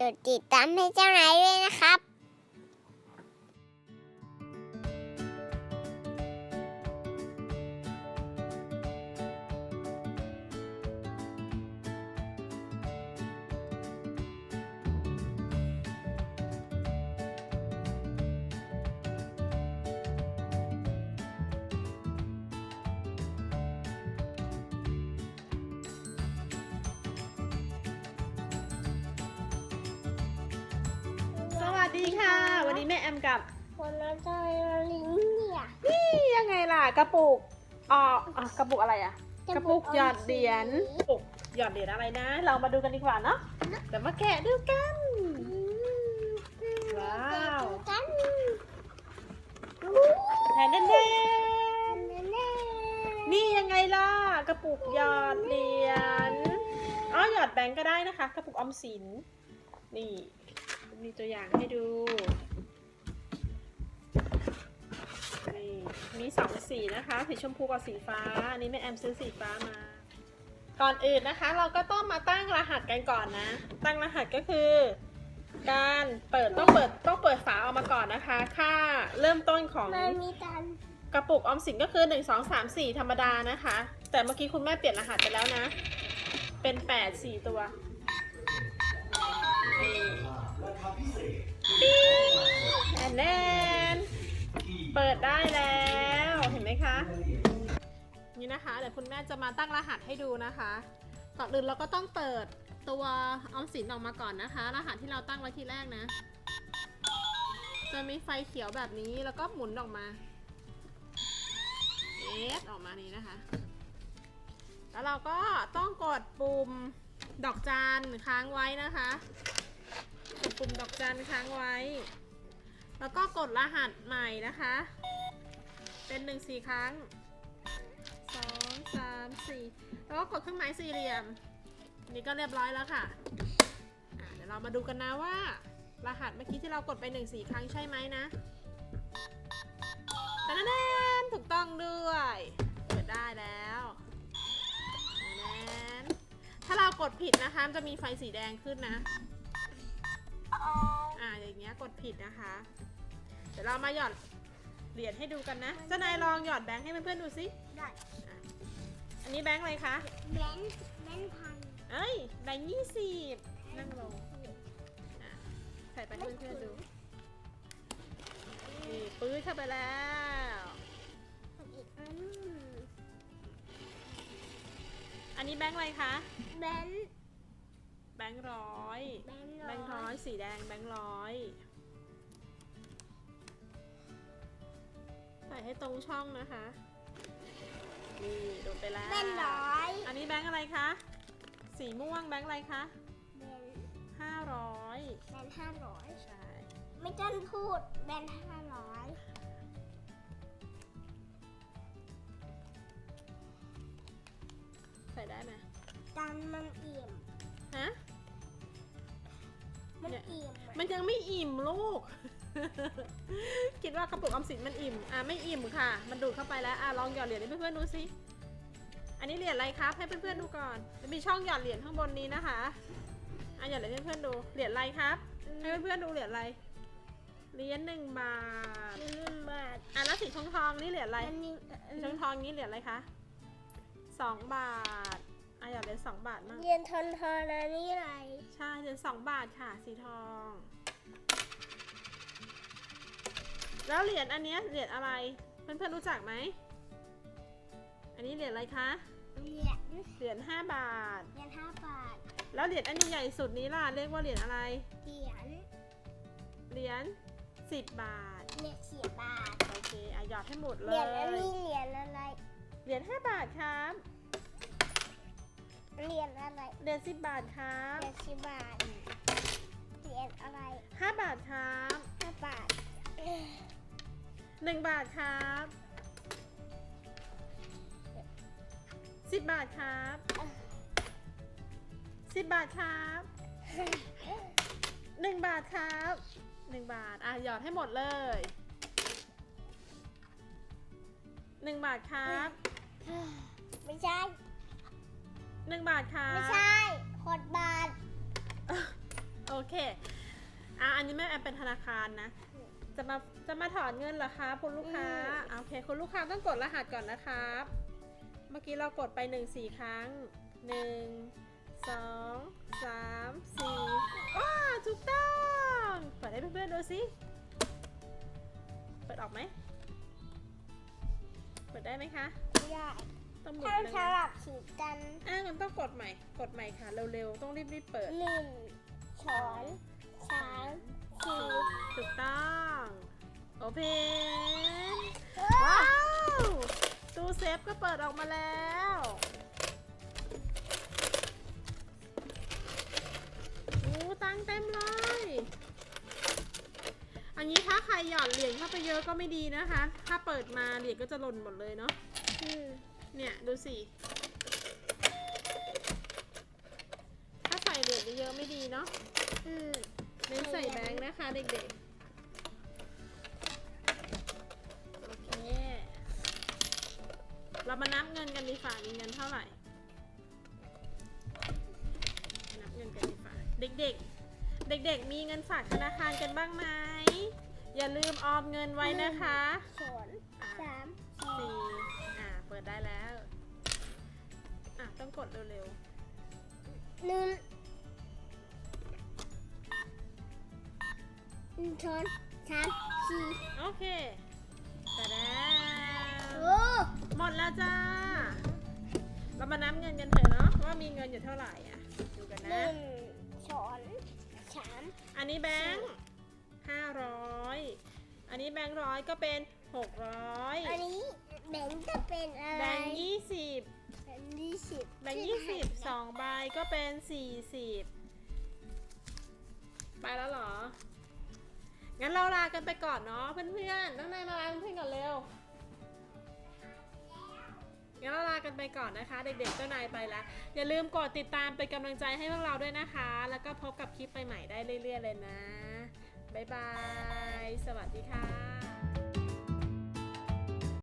กดติดตามให้เจ้านายด้วยนะครับ วัสดีค่ะ วันนี้แม่แอมกับคนละใจลิงเนี่ยนี่ยังไงล่ะกระปุกอ๋ออะกระปุกอะไรอะกระปุกหยอดเหรียญกระปุกหยอดเหรียญอะไรนะ เรามาดูกันดีกว่าเนาะเดี๋ยวมาแกะดูกันว้าวกันแทนแน่แน่ๆนี่ยังไงล่ะกระปุกหยอดเหรียญอ๋อหยอดแบงก์ก็ได้นะคะ กระปุกออมสินนี่ มีตัวอย่างให้ดู นี่มีสองสีนะคะ สีชมพูกับสีฟ้า อันนี้แม่แอมซื้อสีฟ้ามา ก่อนอื่นนะคะ เราก็ต้องมาตั้งรหัสกันก่อนนะ ตั้งรหัสก็คือ การเปิดต้องเปิดต้องเปิดฝาออกมาก่อนนะคะ ค่าเริ่มต้นของมันมีตันกระปุกออมสินก็คือ 1 2 3 4 ธรรมดานะคะ แต่เมื่อกี้คุณแม่เปลี่ยนรหัสไปแล้วนะ เป็น 8 4 ตัวนี่ แอนแนนเปิดได้แล้วเห็นไหมคะ นี่นะคะ เดี๋ยวคุณแม่จะมาตั้งรหัสให้ดูนะคะก่อนอื่นเราก็ต้องเปิดตัวออมสินออกมาก่อนนะคะ รหัสที่เราตั้งไว้ที่แรกนะจะมีไฟเขียวแบบนี้แล้วก็หมุนออกมาเอสออกมานี้นะคะ แล้วเราก็ต้องกดปุ่มดอกจันค้างไว้นะคะ ปุ่มดอกจันค้างไว้ แล้วก็กดรหัสใหม่นะคะ เป็นหนึ่งสี่ครั้งสองสามสี่แล้วก็กดเครื่องหมายสี่เหลี่ยม นี่ก็เรียบร้อยแล้วค่ะะเดี๋ยวเรามาดูกันนะว่า รหัสเมื่อกี้ที่เรากดไปหนึ่งสี่ครั้งใช่ไหมนะตะนนถูกต้องด้วย เปิดได้แล้วตะนนถ้าเรากดผิดนะคะ จะมีไฟสีแดงขึ้นนะ อ่าอย่างเงี้ยกดผิดนะคะ เดี๋ยวเรามาหยอดเหรียญให้ดูกันนะเจ้านายลองหยอดแบงค์ให้เพื่อนๆดูสิได้อันนี้แบงค์อะไรคะ แบนแบนพันเอ้ยแบงค์ยี่สิบนั่งลงอะใส่ไปให้เพื่อนๆดู นี่ปื้ดเข้าไปแล้วอีกอันอันนี้แบงค์อะไรคะ แบน แบงค์ร้อย แบนแบงค์ร้อยสีแดงแบงค์ร้อย ใส่ให้ตรงช่องนะคะ นี่โดนไปแล้วแบนร้อย อันนี้แบงค์อะไรคะ สีม่วงแบงค์อะไรคะแบนห้าร้อยแบนห้าร้อยใช่ ไม่ต้องพูดแบนห้าร้อยใส่ได้ไหมตันมันอิ่มฮะ มันเนี่ยอิ่มมันยังไม่อิ่มลูก คิดว่ากระปุกออมสินมันอิ่ม อะไม่อิ่มค่ะ มันดูดเข้าไปแล้ว อะลองหยอดเหรียญให้เพื่อนๆดูสิ อันนี้เหรียญอะไรครับ ให้เพื่อนๆดูก่อนจะมีช่องหยอดเหรียญข้างบนนี้นะคะ อะหยอดเหรียญให้เพื่อนๆดู เหรียญอะไรครับ ให้เพื่อนๆดูเหรียญอะไร เหรียญหนึ่งบาทหนึ่งบาทอะแล้วสีทองทองๆนี่เหรียญอะไรอันนี้สีทองทองๆนี้เหรียญอะไรคะสองบาท อะหยอดเหรียญสองบาทมาก เรียนทนทอนอันนี้อะไร ใช่เหรียญสองบาทค่ะ สีทอง แล้วเหรียญอันเนี้ยเหรียญอะไร เพื่อนๆรู้จักไหม อันนี้เหรียญอะไรคะ เหรียญเหรียญห้าบาท เหรียญห้าบาท แล้วเหรียญอันใหญ่ๆสุดนี้ล่ะเรียกว่าเหรียญอะไร เหรียญ เหรียญสิบบาท เหรียญสี่บาท โอเคอะหยอดให้หมดเหเลรียญอันยนี้เหรียญอะไร เหรียญห้าบาทครับ เหรียญอะไรเหรียญสิบบาทครับเหรียญสิบบาทเหรียญอะไรห้าบาทครับห้าบาทหนึ่งบาทครับสิบบาทครับสิบบาทครับหนึ่งบาทครับหนึ่งบาท อะ หยอดให้หมดเลยหนึ่งบาทครับ ไม่ใช่ หนึ่งบาทครับไม่ใช่ขดบาท โอเค อะ อันนี้แม่แอมเป็นธนาคารนะ จะมา จะมาถอนเงินเหรอคะคุณลูกค้าอะโอเค คุณลูกค้าต้องกดรหัสก่อนนะครับ เมื่อกี้เรากดไปหนึ่งสี่ครั้งหนึ่งสองสามสี่ว้าถูกต้อง เปิดให้เพื่อนๆดูสิ เปิดออกไหม เปิดได้ไหมคะ ไม่ได้ ต้องหมุนถ้าเลยสลับสีกันอะงั้นต้องกดใหม่ กดใหม่ค่ะ เร็วๆ ต้องรีบๆเปิด หนึ่งช้อนสามสี่ถูกต้อง โอเพน ว้าว้าวตู้เซฟก็เปิดออกมาแล้ว โอ้ตังค์เต็มเลย อันนี้ถ้าใครหย่อนเหรียญเข้าไปเยอะก็ไม่ดีนะคะ ถ้าเปิดมาเหรียญก็จะหล่นหมดเลยเนาะ อืม เนี่ย ดูสิ ถ้าใส่เหรียญเยอะๆไม่ดีเนาะอืมเน้นใส่แบงค์นะคะเด็กๆ โอเค เรามานับเงินกันดีฝ่ามีเงินเท่าไหร่ นับเงินกันดีฝ่าเด็กๆ เด็กๆ มีเงินฝากธนาคารกันบ้างไหม อย่าลืมออมเงินไว้นะคะช้อนอะสามสี่สี่อ่า เปิดได้แล้ว อะ ต้องกดเร็วหนึ่งหนึ่งช้อนสามสี่ๆ โอเคแต่แล้วโอ้หมดแล้วจ้า เรามานับเงินกันเถอะเนาะว่ามีเงินอยู่เท่าไหร่อะ ดูกันหนะ นึ่งช้อนสามอันนี้แบงค์ห้าร้อย อันนี้แบงค์ร้อยก็เป็นหกร้อย อันนี้ แบงค์จะเป็นอะไรแบงค์ยี่สิบแบงค์ยี่สิบแบงค์ยี่สิบสองใบก็เป็นสี่สิบไปแล้วเหรอ งั้นเราลากันไปก่อนเนาะเพื่อนๆน้องนายมาลาเพื่อนๆก่อนเร็ว งั้นเราลากันไปก่อนนะคะ เด็กๆเจ้านายไปแล้ว อย่าลืมกดติดตามเป็นกำลังใจให้พวกเราด้วยนะคะ แล้วก็พบกับคลิปใหม่ๆได้เรื่อยๆเลยนะ บ๊ายบาย สวัสดีค่ะ